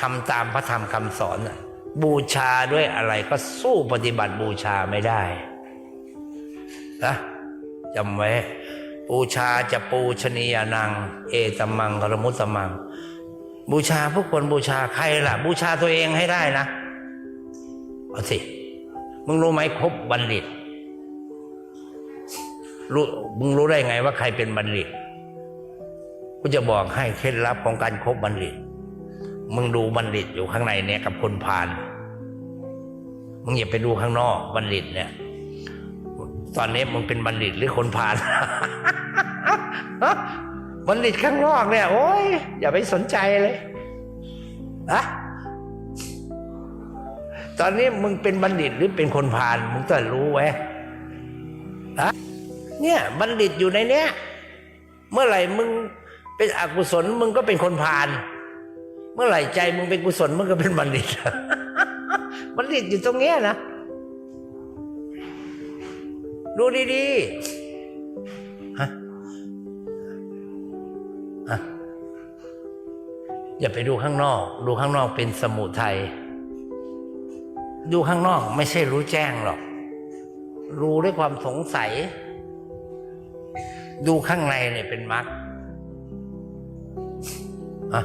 ทำตามพระธรรมคำสอน บูชาด้วยอะไรก็สู้ปฏิบัติบูชาไม่ได้นะจำไว้บูชาจะปูชนียานัง เอตมังกรมุตมัง บูชาผู้คนบูชาใครล่ะ บูชาตัวเองให้ได้นะเอาสิมึงรู้ไหมครบบัณฑิตรู้มึงรู้ได้ไงว่าใครเป็นบัณฑิตกูจะบอกให้เคล็ดลับของการครบบัณฑิต มึงดูบัณฑิตอยู่ข้างในเนี่ยกับคนพาลมึงอย่าไปดูข้างนอกบัณฑิตเนี่ย ตอนนี้มึงเป็นบัณฑิตหรือคนพาลบัณฑิตข้างนอกเนี่ย โอ้ยอย่าไปสนใจเลยอะตอนนี้มึงเป็นบัณฑิตหรือเป็นคนพาลมึงต้องรู้ไว้อะเนี่ยบัณฑิตอยู่ในเนี้ย เมื่อไหร่มึงเป็นอกุศลมึงก็เป็นคนพาล มื่อไหร่ใจมึงเป็นกุศลมึงก็เป็นบัณฑิตบัณฑิตอยู่ตรงเนี้ยนะ ดูดีๆฮะฮะอย่าไปดูข้างนอก ดูข้างนอกเป็นสมุทัยดูข้างนอกไม่ใช่รู้แจ้งหรอก รู้ด้วยความสงสัย ดูข้างในเนี่ยเป็นมรรคอะ